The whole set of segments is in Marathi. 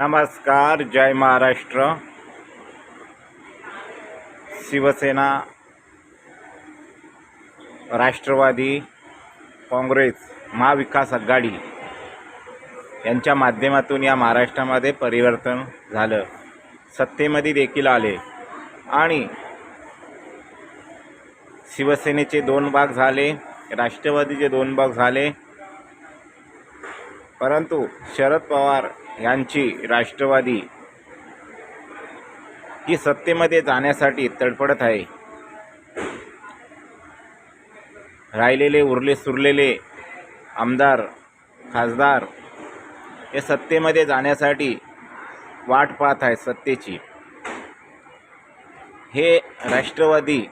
नमस्कार जय महाराष्ट्र. शिवसेना राष्ट्रवादी काँग्रेस महाविकास आघाडी यांच्या माध्यमातून या महाराष्ट्रामध्ये परिवर्तन झालं. सत्तेमध्ये देखील आले. आणि शिवसेनेचे दोन भाग झाले राष्ट्रवादीचे दोन भाग झाले. परंतु शरद पवार यांची राष्ट्रवादी ही सत्तेमध्ये जाण्यासाठी तडफडत आहे. राहिलेले उरले सुरलेले आमदार खासदार हे सत्तेमध्ये जाण्यासाठी वाट पाहत आहे सत्तेची. हे राष्ट्रवादी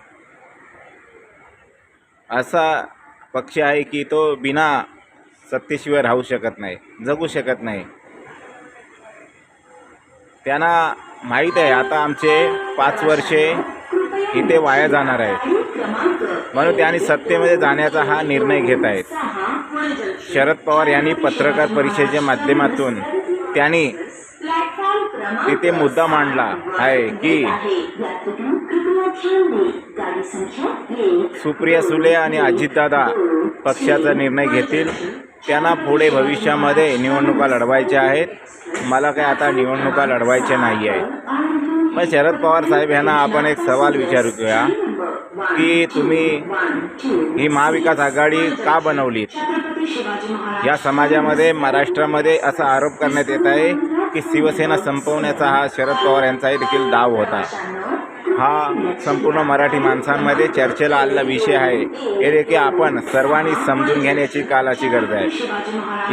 असा पक्ष आहे की तो बिना सत्तेशिवाय राहू शकत नाही जगू शकत नाही. त्यांना माहीत आहे आता आमचे पाच वर्षे इथे वाया जाणार आहेत. म्हणून त्यांनी सत्तेमध्ये जाण्याचा हा निर्णय घेत आहेत. शरद पवार यांनी पत्रकार परिषदेच्या माध्यमातून त्यांनी तिथे मुद्दा मांडला आहे की सुप्रिया सुले आणि अजितदादा पक्षाचा निर्णय घेतील. त्यांना पुढे भविष्यामध्ये निवडणुका लढवायच्या आहेत. मला काय आता निवडणुका लढवायच्या नाही आहे मग शरद पवार साहेब यांना आपण एक सवाल विचारूया की तुम्ही ही महाविकास आघाडी का बनवलीत? या समाजामध्ये महाराष्ट्रामध्ये असा आरोप करण्यात येत आहे की शिवसेना संपवण्याचा हा शरद पवार यांचाही देखील दाव होता. हा संपूर्ण मराठी माणसांमध्ये चर्चेला आलेला विषय आहे. हे देखील आपण सर्वांनी समजून घेण्याची कालाची गरज आहे.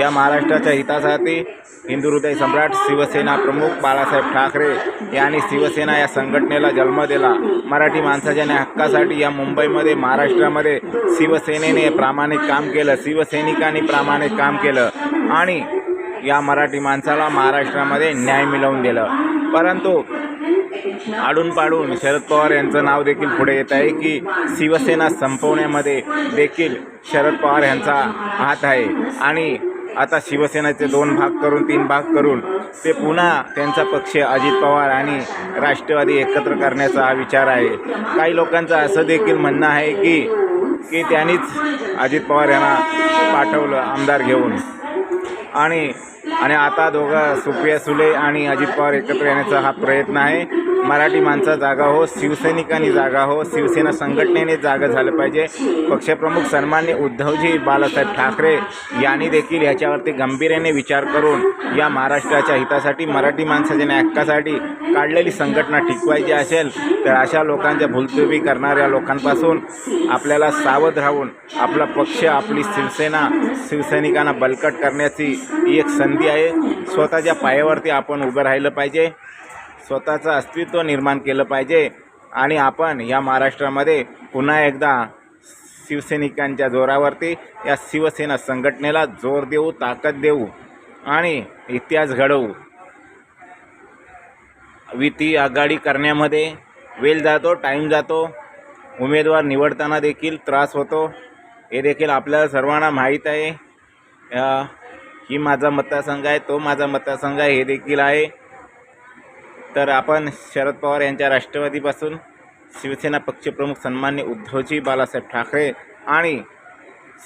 या महाराष्ट्राच्या हितासाठी हिंदू हृदय सम्राट शिवसेना प्रमुख बाळासाहेब ठाकरे यांनी शिवसेना या संघटनेला जन्म दिला. मराठी माणसाच्या न्याय हक्कासाठी या मुंबईमध्ये महाराष्ट्रामध्ये शिवसेनेने प्रामाणिक काम केलं शिवसैनिकांनी प्रामाणिक काम केलं आणि या मराठी माणसाला महाराष्ट्रामध्ये न्याय मिळवून दिलं. परंतु आडून पाडून शरद पवार यांचं नाव देखील पुढे येत आहे की शिवसेना संपवण्यामध्ये देखील शरद पवार यांचा हात आहे. आणि आता शिवसेनेचे दोन भाग करून तीन भाग करून ते पुन्हा त्यांचा पक्ष अजित पवार आणि राष्ट्रवादी एकत्र करण्याचा हा विचार आहे. काही लोकांचं असं देखील म्हणणं आहे की की त्यांनीच अजित पवार यांना पाठवलं आमदार घेऊन. आणि आणि आता दोघं सुप्रिया सुले आणि अजित पवार एकत्र येण्याचा हा प्रयत्न आहे. मराठी माणसा जागा हो शिवसैनिकांनी जागा हो शिवसेना संघटनेने जागा झालं पाहिजे. पक्षप्रमुख सन्मान्य उद्धवजी बाळासाहेब ठाकरे यांनी देखील याच्यावरती गंभीर्याने विचार करून या महाराष्ट्राच्या हितासाठी मराठी माणसाच्या न्याय काढलेली संघटना टिकवायची असेल तर अशा लोकांच्या भूलतुबी करणाऱ्या लोकांपासून आपल्याला सावध राहून आपला पक्ष आपली शिवसेना शिवसैनिकांना बलकट करण्याची ही एक संधी आहे. स्वतःच्या पायावरती आपण उभं राहिलं पाहिजे. स्वतःचं अस्तित्व निर्माण केलं पाहिजे. आणि आपण या महाराष्ट्रामध्ये पुन्हा एकदा शिवसैनिकांच्या जोरावरती या शिवसेना संघटनेला जोर देऊ ताकद देऊ आणि इतिहास घडवू. विती आघाडी करण्यामध्ये वेळ जातो टाईम जातो. उमेदवार निवडताना देखील त्रास होतो. हे देखील आपल्याला सर्वांना माहीत आहे. ही माझा मतदारसंघ आहे तो माझा मतदारसंघ आहे हे देखील आहे. तर आपण शरद पवार यांच्या राष्ट्रवादीपासून शिवसेना पक्षप्रमुख सन्मान्य उद्धवजी बालासाहेब ठाकरे आणि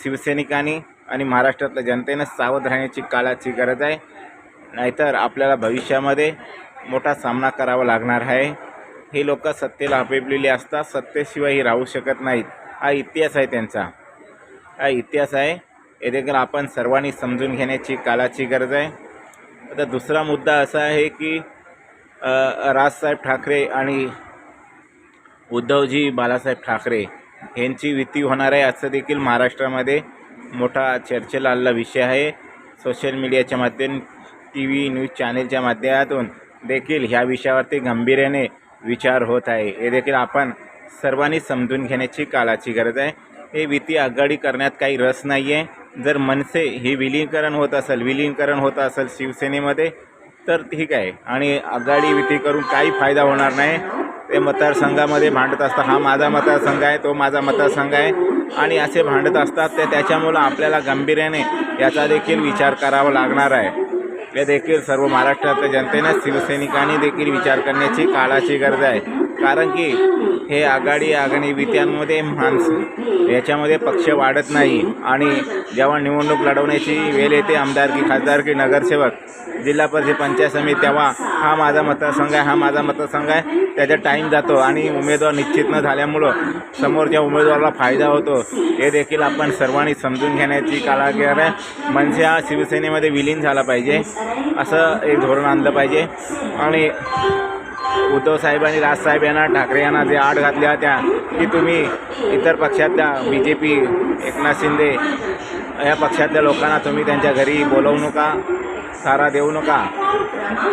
शिवसैनिकांनी आणि महाराष्ट्रातल्या जनतेनं सावध राहण्याची काळाची गरज आहे. नाहीतर आपल्याला भविष्यामध्ये मोठा सामना करावा लागणार आहे. हे लोक सत्तेला हपेपलेली असतात. सत्तेशिवायही राहू शकत नाहीत. हा इतिहास आहे त्यांचा. हा इतिहास आहे. हे देखील आपण सर्वांनी समजून घेण्याची काळाची गरज आहे. आता दुसरा मुद्दा असा आहे की राजसाहेब ठाकरे आणि उद्धवजी बालासाहेब ठाकरे यांची युती होणार आहे. असं देखील महाराष्ट्रामध्ये मोठा चर्चेला आलेला विषय आहे. सोशल मीडियाच्या माध्यम टी व्ही न्यूज चॅनेलच्या माध्यमातून देखील ह्या विषयावरती गंभीर्याने विचार होत आहे. हे देखील आपण सर्वांनी समजून घेण्याची काळाची गरज आहे. हे विती आघाडी करण्यात काही रस नाही आहे जर मनसे हे विलीनीकरण होत असेल विलीनीकरण होत असेल शिवसेनेमध्ये तर ठीक आहे. आणि आघाडी विक्री करून काही फायदा होणार नाही. ते मतदारसंघामध्ये भांडत असतात. हा माझा मतदारसंघ आहे तो माझा मतदारसंघ आहे. आणि असे भांडत असतात ते त्याच्यामुळं आपल्याला गांभीर्याने याचा देखील विचार करावा लागणार आहे. हे देखील सर्व महाराष्ट्रातल्या जनतेनं शिवसैनिकांनी देखील विचार करण्याची काळाची गरज आहे. कारण की हे आघाडी आघाडी वित्यांमध्ये माणसं याच्यामध्ये पक्ष वाढत नाही. आणि जेव्हा निवडणूक लढवण्याची वेळ येते आमदारकी खासदारकी नगरसेवक जिल्हा परिषद पंचायत समिती तेव्हा हा माझा मतदारसंघ आहे हा माझा मतदारसंघ आहे. त्याचा टाईम जातो आणि उमेदवार निश्चित न झाल्यामुळं समोरच्या उमेदवाराला फायदा होतो. हे देखील आपण सर्वांनी समजून घेण्याची काळागीर आहे. मनसे हा शिवसेनेमध्ये विलीन झाला पाहिजे. असं एक धोरण आणलं पाहिजे. आणि उद्धव साहेब आणि राजसाहेब यांना ठाकरे यांना जे आड घातल्या होत्या की तुम्ही इतर पक्षातल्या B J P Eknath Shinde या पक्षातल्या लोकांना तुम्ही त्यांच्या घरी बोलवू नका सारा देऊ नका.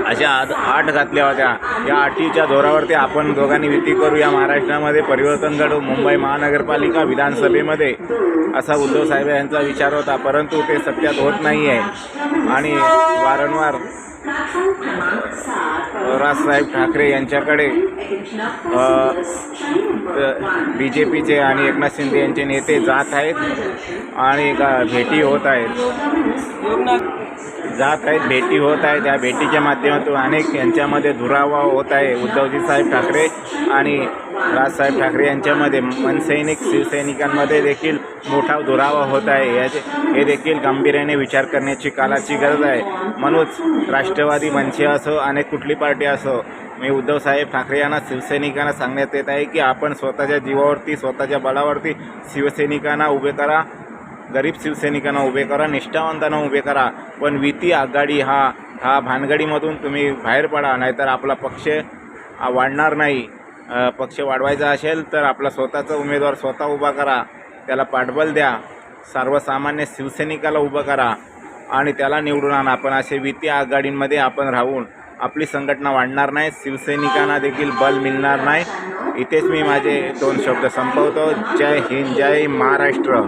अशा आद आठ घातल्या होत्या. या आठीच्या जोरावरती आपण दोघांनी युती करू या महाराष्ट्रामध्ये परिवर्तन घडू मुंबई महानगरपालिका विधानसभेमध्ये. असा उद्धव साहेब यांचा विचार होता परंतु ते सत्यात होत नाही आहे आणि वारंवार राजसाहेब ठाकरे यांच्याकडे बी जे पीचे आणि एकनाथ शिंदे यांचे नेते जात आहेत आणि भेटी होत आहेत. जात आहेत भेटी होत आहेत. त्या भेटीच्या माध्यमातून अनेक यांच्यामध्ये दुरावा होत आहे. उद्धवजी साहेब ठाकरे आणि राजसाहेब ठाकरे यांच्यामध्ये मनसैनिक शिवसैनिकांमध्ये देखील मोठा दुरावा होत आहे. याचे हे देखील गांभीर्याने विचार करण्याची कालाची गरज आहे. म्हणूनच राष्ट्रवादी मनसे असो आणि कुठली पार्टी असो मी उद्धवसाहेब ठाकरे यांना शिवसैनिकांना सांगण्यात येत आहे की आपण स्वतःच्या जीवावरती स्वतःच्या बळावरती शिवसैनिकांना उभे करा गरीब शिवसैनिकांना उभे करा निष्ठावंतांना उभे करा. पण विती आघाडी हा हा भानगडीमधून तुम्ही बाहेर पडा नाहीतर आपला पक्ष वाढणार नाही. पक्ष वाढवायचा असेल तर आपला स्वतःचा उमेदवार स्वतः उभा करा. त्याला पाठबळ द्या. सर्वसामान्य शिवसैनिकाला उभं करा आणि त्याला निवडून आणा. आपण असे वित्तीय आघाडींमध्ये आपण राहून आपली संघटना वाढणार नाही. शिवसैनिकांना देखील बल मिळणार नाही. इथेच मी माझे दोन शब्द संपवतो. जय हिंद जय महाराष्ट्र.